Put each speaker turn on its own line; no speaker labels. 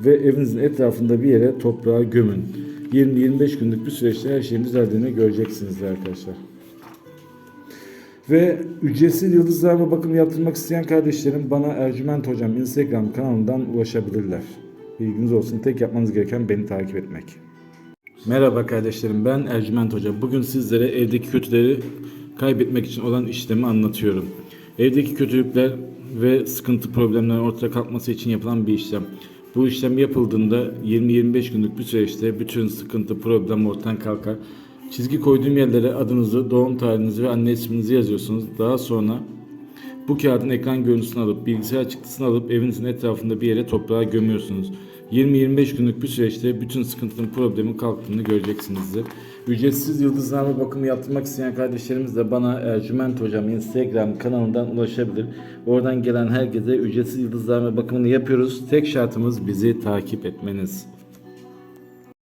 ve evinizin etrafında bir yere toprağa gömün. 20-25 günlük bir süreçte her şeyin düzeldiğini göreceksiniz arkadaşlar. Ve ücretsiz yıldızlarla bakım yaptırmak isteyen kardeşlerim bana Ercüment Hocam Instagram kanalından ulaşabilirler. Bilginiz olsun tek yapmanız gereken beni takip etmek. Merhaba kardeşlerim ben Ercüment Hoca. Bugün sizlere evdeki kötüleri kaybetmek için olan işlemi anlatıyorum. Evdeki kötülükler ve sıkıntı problemlerin ortaya kalkması için yapılan bir işlem. Bu işlem yapıldığında 20-25 günlük bir süreçte bütün sıkıntı problem ortadan kalkar. Çizgi koyduğum yerlere adınızı, doğum tarihinizi ve anne isminizi yazıyorsunuz. Daha sonra bu kağıdın ekran görüntüsünü alıp bilgisayar çıktısını alıp evinizin etrafında bir yere toprağa gömüyorsunuz. 20-25 günlük bir süreçte bütün sıkıntının problemin kalktığını göreceksinizdir. Ücretsiz yıldızlama bakımı yaptırmak isteyen kardeşlerimiz de bana Ercüment Hocam Instagram kanalından ulaşabilir. Oradan gelen herkese ücretsiz yıldızlama bakımını yapıyoruz. Tek şartımız bizi takip etmeniz.